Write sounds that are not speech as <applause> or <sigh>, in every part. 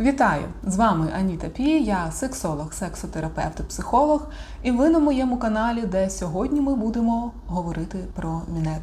Вітаю! З вами Аніта Пі, я сексолог, сексотерапевт і психолог, і ви на моєму каналі, де сьогодні ми будемо говорити про мінет,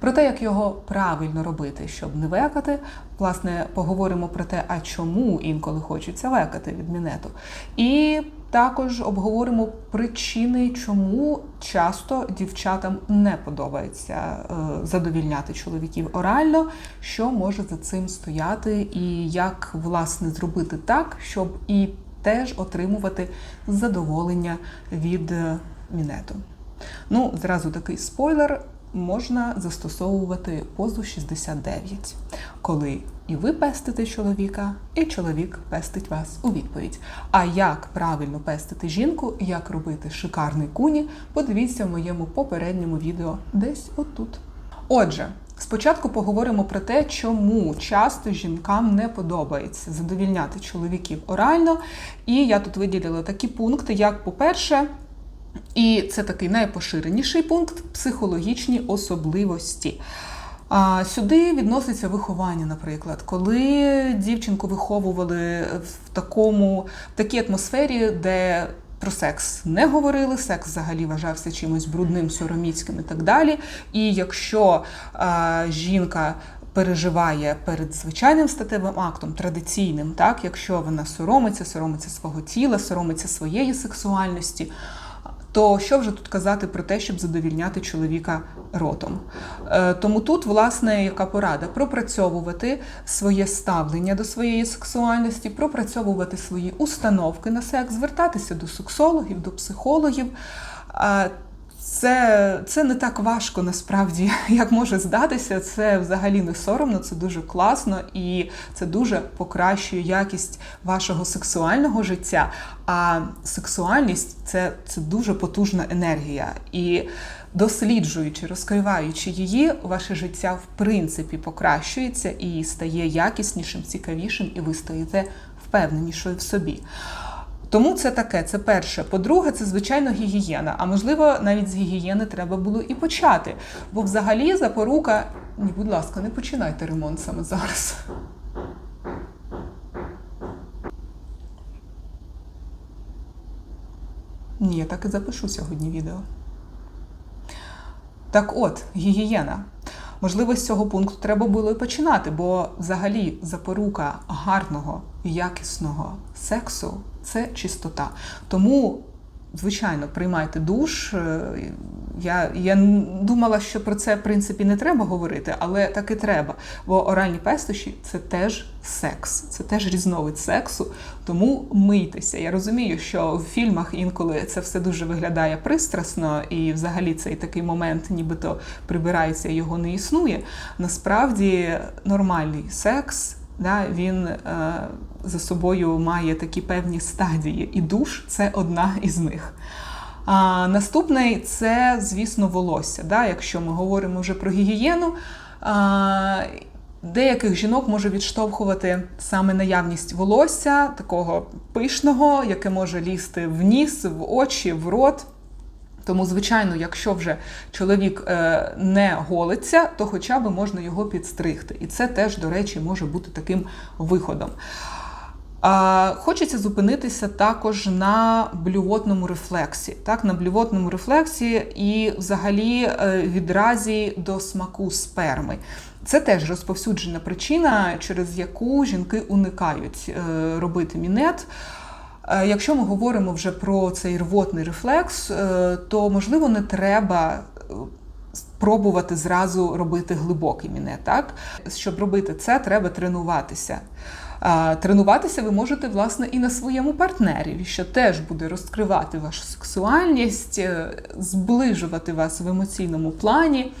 про те, як його правильно робити, щоб не векати. Власне, поговоримо про те, а чому інколи хочеться векати від мінету. І також обговоримо причини, чому часто дівчатам не подобається е, задовільняти чоловіків орально, що може за цим стояти, і як власне зробити так, щоб і теж отримувати задоволення від е, мінету. Ну, зразу такий спойлер. Можна застосовувати позу 69, коли і ви пестите чоловіка, і чоловік пестить вас у відповідь. А як правильно пестити жінку, як робити шикарний куні, подивіться в моєму попередньому відео десь отут. Отже, спочатку поговоримо про те, чому часто жінкам не подобається задовільняти чоловіків орально. І я тут виділила такі пункти, як, по-перше, і це такий найпоширеніший пункт психологічні особливості. А сюди відноситься виховання, наприклад, коли дівчинку виховували в такому в такій атмосфері, де про секс не говорили, секс взагалі вважався чимось брудним, сороміцьким і так далі. І якщо а, жінка переживає перед звичайним статевим актом, традиційним, так, якщо вона соромиться, соромиться свого тіла, соромиться своєї сексуальності. То що вже тут казати про те, щоб задовільняти чоловіка ротом? Е, тому тут, власне, яка порада? Пропрацьовувати своє ставлення до своєї сексуальності, пропрацьовувати свої установки на секс, звертатися до сексологів, до психологів. Це це не так важко насправді, <laughs> як може здатися. Це взагалі не соромно, це дуже класно і це дуже покращує якість вашого сексуального життя. А сексуальність це, це дуже потужна енергія. І досліджуючи, розкриваючи її, ваше життя в принципі покращується і стає якіснішим, цікавішим, і ви стаєте впевненішою в собі. Тому це таке, це перше. По-друге, це звичайно гігієна. А можливо, навіть з гігієни треба було і почати. Бо взагалі запорука. Ні, будь ласка, не починайте ремонт саме зараз. Ні, я так і запишу сьогодні відео. Так от, гігієна. Можливо, з цього пункту треба було і починати, бо взагалі запорука гарного, якісного сексу це чистота. Тому, звичайно, приймайте душ. Я я думала, що про це в принципі не треба говорити, але так і треба. Бо оральні пестощі це теж секс, це теж різновид сексу. Тому мийтеся. Я розумію, що в фільмах інколи це все дуже виглядає пристрасно, і взагалі цей такий момент, нібито прибирається, його не існує. Насправді нормальний секс. Да, Він е, за собою має такі певні стадії, і душ це одна із них. А, Наступний це, звісно, волосся. Да, Якщо ми говоримо вже про гігієну, а, деяких жінок може відштовхувати саме наявність волосся, такого пишного, яке може лізти в ніс, в очі, в рот. Тому, звичайно, якщо вже чоловік е, не голиться, то хоча б можна його підстригти. І це теж, до речі, може бути таким виходом. Хочеться зупинитися також на блювотному рефлексі, так, на блювотному рефлексі і взагалі е, відразі до смаку сперми. Це теж розповсюджена причина, через яку жінки уникають е, робити мінет. Е, якщо ми говоримо вже про цей рвотний рефлекс, то можливо не треба спробувати зразу робити глибокий мінет. Так? Щоб робити це, треба тренуватися. Тренуватися ви можете, власне, і на своєму партнері, що теж буде розкривати вашу сексуальність, е, зближувати вас в емоційному плані.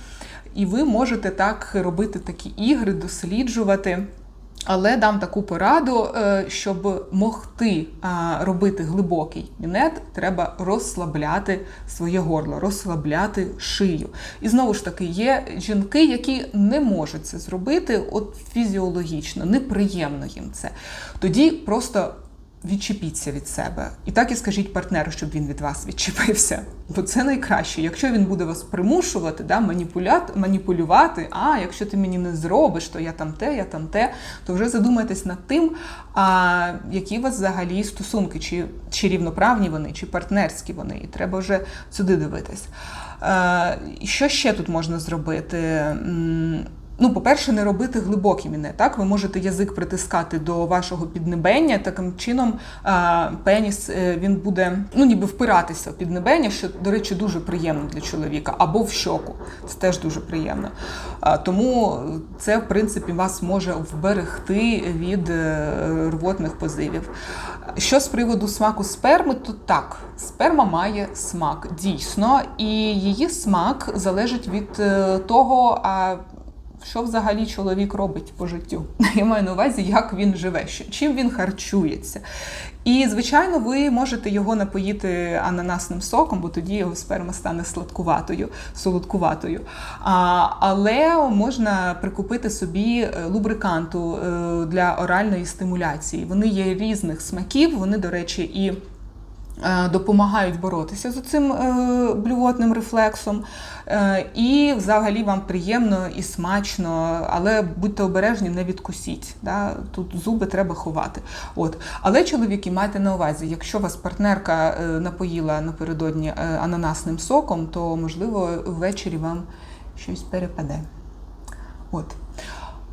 І ви можете так робити такі ігри, досліджувати. Але дам таку пораду, е, щоб могти робити глибокий мінет, треба розслабляти своє горло, розслабляти шию. І знову ж таки, є жінки, які не можуть це зробити от фізіологічно, неприємно їм це. Тоді просто відчепіться від себе. І так і скажіть партнеру, щоб він від вас відчепився. Бо це найкраще. Якщо він буде вас примушувати, да, маніпулювати, а якщо ти мені не зробиш, то я там те, я там те, то вже задумайтесь над тим, а які у вас взагалі стосунки, чи, чи рівноправні вони, чи партнерські вони. І треба вже сюди дивитись. Е, Що ще тут можна зробити? Ну, по-перше, не робити глибокі міни. Так, ви можете язик притискати до вашого піднебення. Таким чином пеніс е, він буде ну ніби впиратися в піднебення, що, до речі, дуже приємно для чоловіка, або в щоку. Це теж дуже приємно. Тому це, в принципі, вас може вберегти від е, рвотних позивів. Що з приводу смаку сперми, то так, сперма має смак дійсно, і її смак залежить від е, того, що взагалі чоловік робить по життю. <laughs> Я маю на увазі, як він живе, чим він харчується. І, звичайно, ви можете його напоїти ананасним соком, бо тоді його сперма стане сладкуватою, солодкуватою. А, але можна прикупити собі е, лубриканту е, для оральної стимуляції. Вони є різних смаків, вони, до речі, і допомагають боротися з цим блювотним рефлексом. Е, І взагалі вам приємно і смачно, але будьте обережні, не відкусіть. Да? Тут зуби треба ховати. От. Але чоловіки, майте на увазі, якщо вас партнерка е, напоїла напередодні е, ананасним соком, то можливо ввечері вам щось перепаде. От.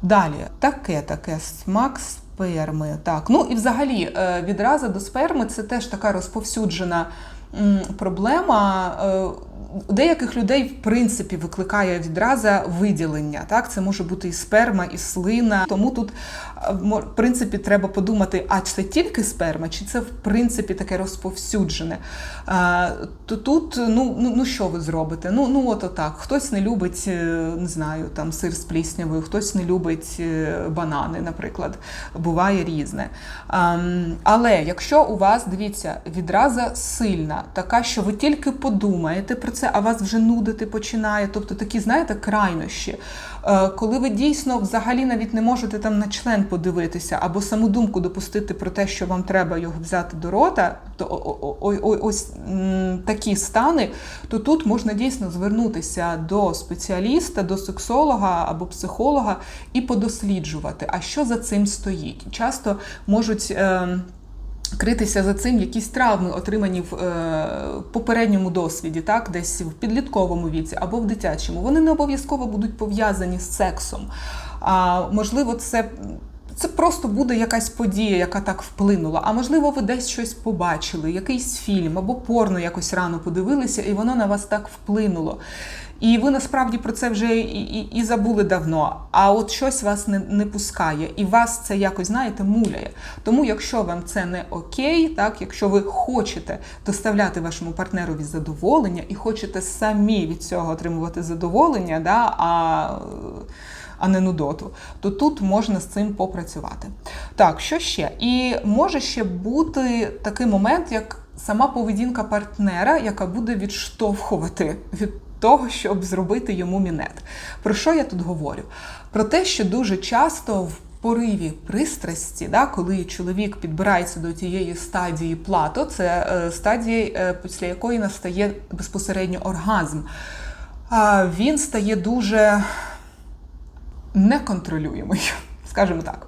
Далі, таке, таке смак сперми. Так, ну і взагалі е, відраза до сперми це теж така розповсюджена проблема. У деяких людей, в принципі, викликає відраза виділення. Так, це може бути і сперма, і слина. Тому тут, е, в принципі, треба подумати, а це тільки сперма, чи це в принципі таке розповсюджене. Е, То тут, ну, ну, ну що ви зробите? Ну, ну от отак. Хтось не любить, е, не знаю, там сир з пліснявою, хтось не любить банани, наприклад. Буває різне. Ем, Але якщо у вас, дивіться, відраза сильна, така, що ви тільки подумаєте про це, а вас вже нудити починає, тобто такі, знаєте, крайнощі. Е, Коли ви дійсно взагалі навіть не можете там на член подивитися, або саму думку допустити про те, що вам треба його взяти до рота, то ось такі стани, то тут можна дійсно звернутися до спеціаліста, до сексолога або психолога і подосліджувати, а що за цим стоїть. Часто можуть. Критися за цим якісь травми, отримані в е, попередньому досвіді, так, десь в підлітковому віці або в дитячому. Вони не обов'язково будуть пов'язані з сексом. А можливо, це. Це просто буде якась подія, яка так вплинула. А можливо, ви десь щось побачили, якийсь фільм або порно якось рано подивилися, і воно на вас так вплинуло. І ви насправді про це вже і, і, і забули давно. А от щось вас не, не пускає, і вас це якось, знаєте, муляє. Тому, якщо вам це не окей, так, якщо ви хочете доставляти вашому партнерові задоволення і хочете самі від цього отримувати задоволення, да, а а не нудоту, то тут можна з цим попрацювати. Так, що ще? І може ще бути такий момент, як сама поведінка партнера, яка буде відштовхувати від того, щоб зробити йому мінет. Про що я тут говорю? Про те, що дуже часто в пориві пристрасті, да, коли чоловік підбирається до тієї стадії плато, це е, стадія, е, після якої настає безпосередньо оргазм. Він стає дуже неконтролюємий, <laughs> скажімо так.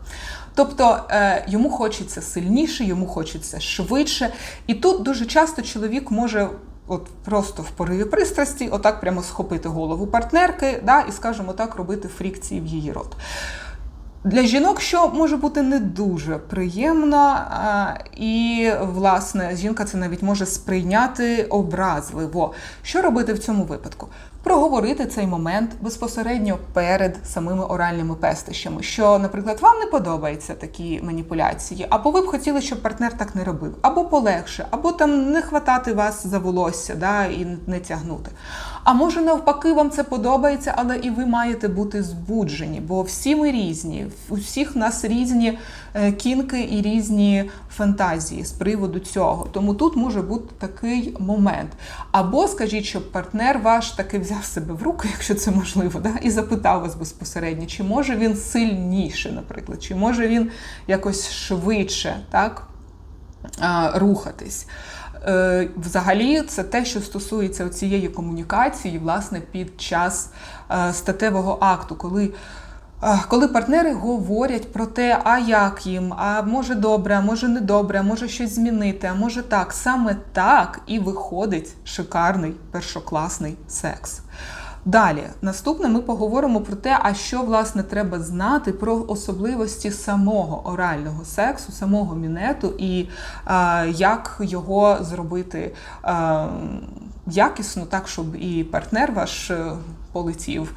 Тобто е, йому хочеться сильніше, йому хочеться швидше. І тут дуже часто чоловік може от просто в пориві пристрасті, отак прямо схопити голову партнерки, да, і, скажімо так, робити фрікції в її рот. Для жінок, що може бути не дуже приємно, і власне жінка це навіть може сприйняти образливо. Що робити в цьому випадку? Проговорити цей момент безпосередньо перед самими оральними пестищами, що, наприклад, вам не подобаються такі маніпуляції, або ви б хотіли, щоб партнер так не робив, або полегше, або там не хватати вас за волосся да, і не тягнути. А може, навпаки, вам це подобається, але і ви маєте бути збуджені, бо всі ми різні, у всіх нас різні е, кінки і різні фантазії з приводу цього. Тому тут може бути такий момент. Або скажіть, щоб партнер ваш таки взяв себе в руки, якщо це можливо, да, і запитав вас безпосередньо, чи може він сильніше, наприклад, чи може він якось швидше, так? А, рухатись. Е, Взагалі, це те, що стосується цієї комунікації, власне, під час е, статевого акту, коли. е, Коли партнери говорять про те, а як їм, а може добре, а може не добре, а може щось змінити, а може так, саме так і виходить шикарний першокласний секс. Далі, наступне ми поговоримо про те, а що власне треба знати про особливості самого орального сексу, самого мінету, і е, як його зробити е, якісно, так щоб і партнер ваш. е, Полетів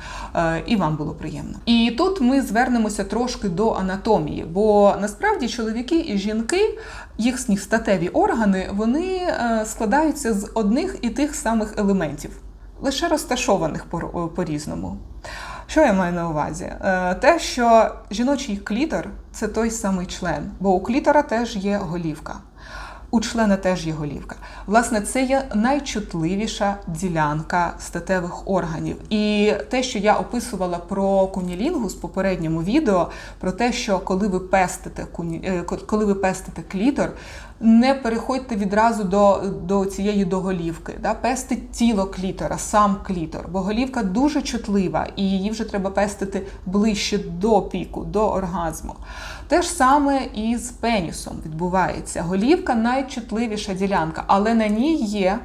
і вам було приємно. І тут ми звернемося трошки до анатомії, бо насправді чоловіки і жінки, їхні статеві органи, вони складаються з одних і тих самих елементів лише розташованих по- по-різному. Що я маю на увазі? Е, Те, що жіночий клітор це той самий член, бо у клітора теж є голівка. У члена теж є голівка. Власне, це є найчутливіша ділянка статевих органів. І те, що я описувала про кунілінгус в попередньому відео, про те, що коли ви пестите е, коли ви пестите клітор, не переходьте відразу до, до цієї доголівки. Да? Пестить тіло клітора, сам клітор, бо голівка дуже чутлива, і її вже треба пестити ближче до піку, до оргазму. Те ж саме і з пенісом відбувається. Голівка найчутливіша ділянка, але на ній є.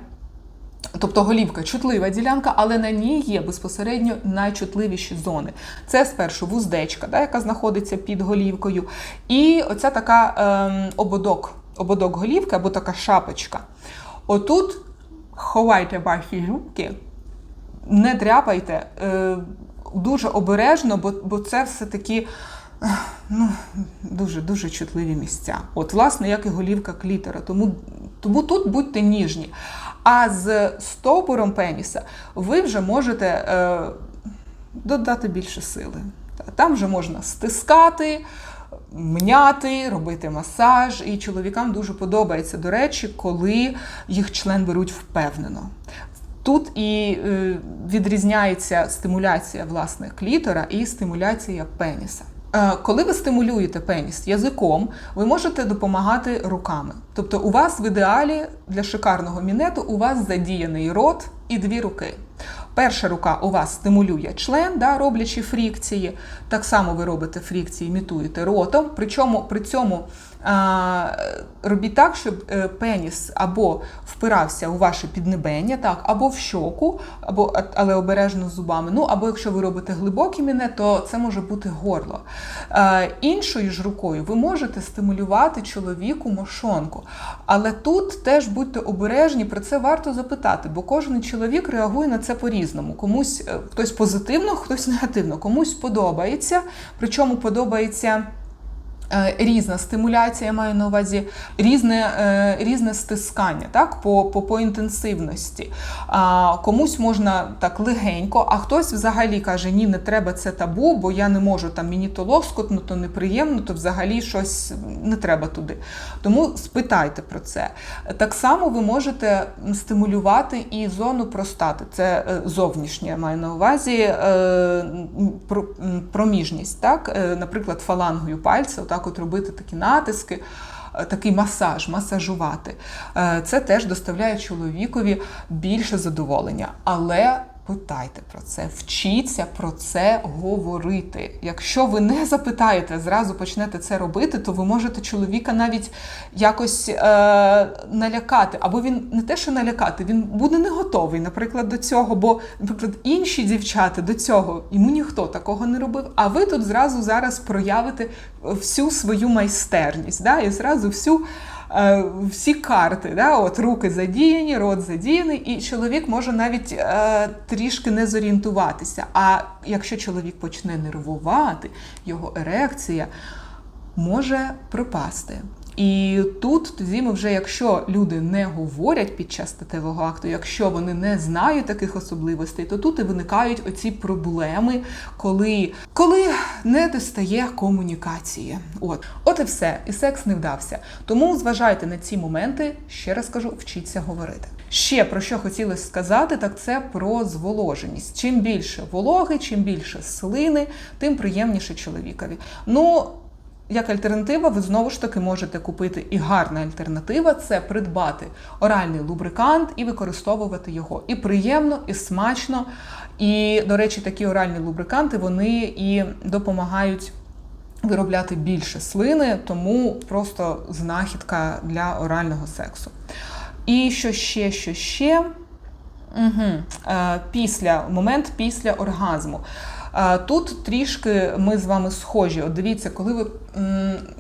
Тобто голівка чутлива ділянка, але на ній є безпосередньо найчутливіші зони. Це спершу вуздечка, да, яка знаходиться під голівкою, і оця така ем, ободок, ободок голівки або така шапочка. Отут ховайте ваші руки, не дряпайте е, дуже обережно, бо, бо це все-таки ну, дуже дуже чутливі місця. От, власне, як і голівка клітера. Тому, тому тут будьте ніжні. А з стовбуром пеніса ви вже можете е, додати більше сили. Там вже можна стискати, мняти, робити масаж. І чоловікам дуже подобається, до речі, коли їх член беруть впевнено. Тут і е, відрізняється стимуляція власне клітора і стимуляція пеніса. Е, Коли ви стимулюєте пеніс язиком, ви можете допомагати руками. Тобто, у вас в ідеалі для шикарного мінету у вас задіяний рот і дві руки. Перша рука у вас стимулює член, да, роблячи фрікції. Так само ви робите фрікції, імітуєте ротом. Причому при цьому робіть так, щоб е, пеніс або впирався у ваше піднебення, так, або в щоку, або, але обережно зубами. Ну, або якщо ви робите глибокий мінет, то це може бути горло. Е, іншою ж рукою ви можете стимулювати чоловіку мошонку. Але тут теж будьте обережні, про це варто запитати, бо кожен чоловік реагує на це по-різному. Комусь е, хтось позитивно, хтось негативно, комусь подобається, причому подобається. Е, Різна стимуляція, я маю на увазі різне, е, різне стискання так, по, по, по інтенсивності. Комусь можна так легенько, а хтось взагалі каже, ні, не треба це табу, бо я не можу там мені то лоскотно, то неприємно, то взагалі щось не треба туди. Тому спитайте про це. Так само ви можете стимулювати і зону простати. Це е, зовнішнє, я маю на увазі проміжність. Так? Наприклад, фалангою пальця, отак от робити такі натиски. е, Такий масаж, масажувати. Е, Це теж доставляє чоловікові більше задоволення. Але питайте про це, вчіться про це говорити. Якщо ви не запитаєте, зразу почнете це робити, то ви можете чоловіка навіть якось е, налякати. Або він не те, що налякати, він буде не готовий, наприклад, до цього. Бо, наприклад, інші дівчата до цього йому ніхто такого не робив. А ви тут зразу зараз проявите всю свою майстерність, да, і зразу всю. Е, Всі карти, да, от руки задіяні, рот задіяний, і чоловік може навіть е, трішки не зорієнтуватися. А якщо чоловік почне нервувати, його ерекція може пропасти. І тут тоді ми вже, якщо люди не говорять під час статевого акту, якщо вони не знають таких особливостей, то тут і виникають оці проблеми, коли, коли не достає комунікації. От, от і все, і секс не вдався. Тому зважайте на ці моменти, ще раз кажу, вчіться говорити. Ще про що хотілося сказати, так це про зволоженість. Чим більше вологи, чим більше слини, тим приємніше чоловікові. Ну, як альтернатива, ви знову ж таки можете купити і гарна альтернатива це придбати оральний лубрикант і використовувати його. І приємно, і смачно. І, до речі, такі оральні лубриканти вони і допомагають виробляти більше слини, тому просто знахідка для орального сексу. І що ще, що ще? Угу. Після момент після оргазму. Тут трішки ми з вами схожі. От дивіться, коли ви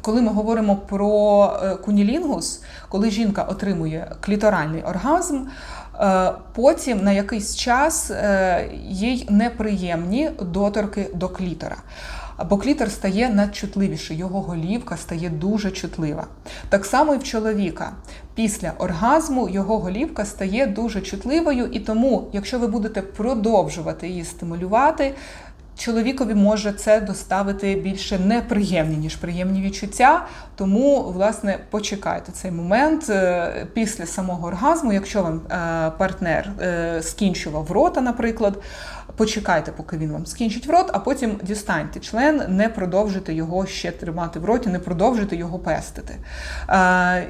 коли ми говоримо про е, кунілінгус, коли жінка отримує кліторальний оргазм, е, потім на якийсь час е, їй неприємні доторки до клітора. Бо клітор стає надчутливіший, його голівка стає дуже чутлива. Так само і в чоловіка. Після оргазму його голівка стає дуже чутливою, і тому, якщо ви будете продовжувати її стимулювати, чоловікові може це доставити більше неприємні, ніж приємні відчуття. Тому, власне, почекайте цей момент е, після самого оргазму, якщо вам е, партнер е, скінчував рота, наприклад. Почекайте, поки він вам скінчить в рот, а потім дістаньте член, не продовжуйте його ще тримати в роті, не продовжуйте його пестити.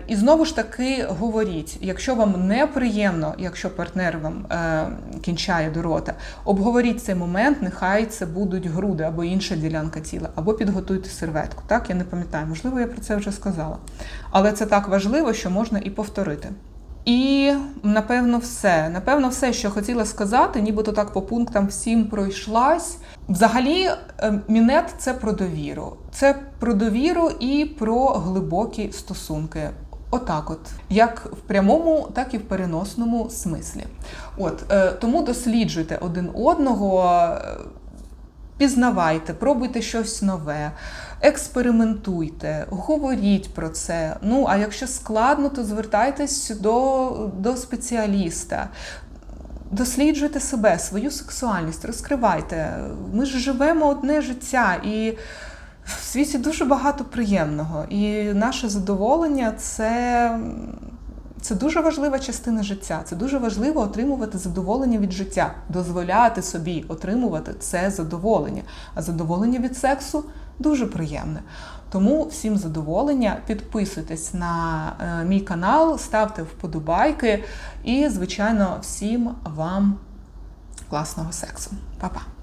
І знову ж таки говоріть, якщо вам неприємно, якщо партнер вам кінчає до рота, обговоріть цей момент, нехай це будуть груди або інша ділянка тіла, або підготуйте серветку. Так, я не пам'ятаю, можливо, я про це вже сказала. Але це так важливо, що можна і повторити. І напевно все. Напевно, все, що хотіла сказати, нібито так по пунктам всім пройшлась. Взагалі, е, мінет це про довіру. Це про довіру і про глибокі стосунки. Отак, от, як в прямому, так і в переносному смислі. От е, тому досліджуйте один одного. Пізнавайте, пробуйте щось нове, експериментуйте, говоріть про це. Ну, а якщо складно, то звертайтесь до, до спеціаліста. Досліджуйте себе, свою сексуальність, розкривайте. Ми ж живемо одне життя, і в світі дуже багато приємного. І наше задоволення це, це дуже важлива частина життя. Це дуже важливо отримувати задоволення від життя, дозволяти собі отримувати це задоволення. А задоволення від сексу дуже приємне. Тому всім задоволення, підписуйтесь на е, мій канал, ставте вподобайки і, звичайно, всім вам класного сексу. Па-па!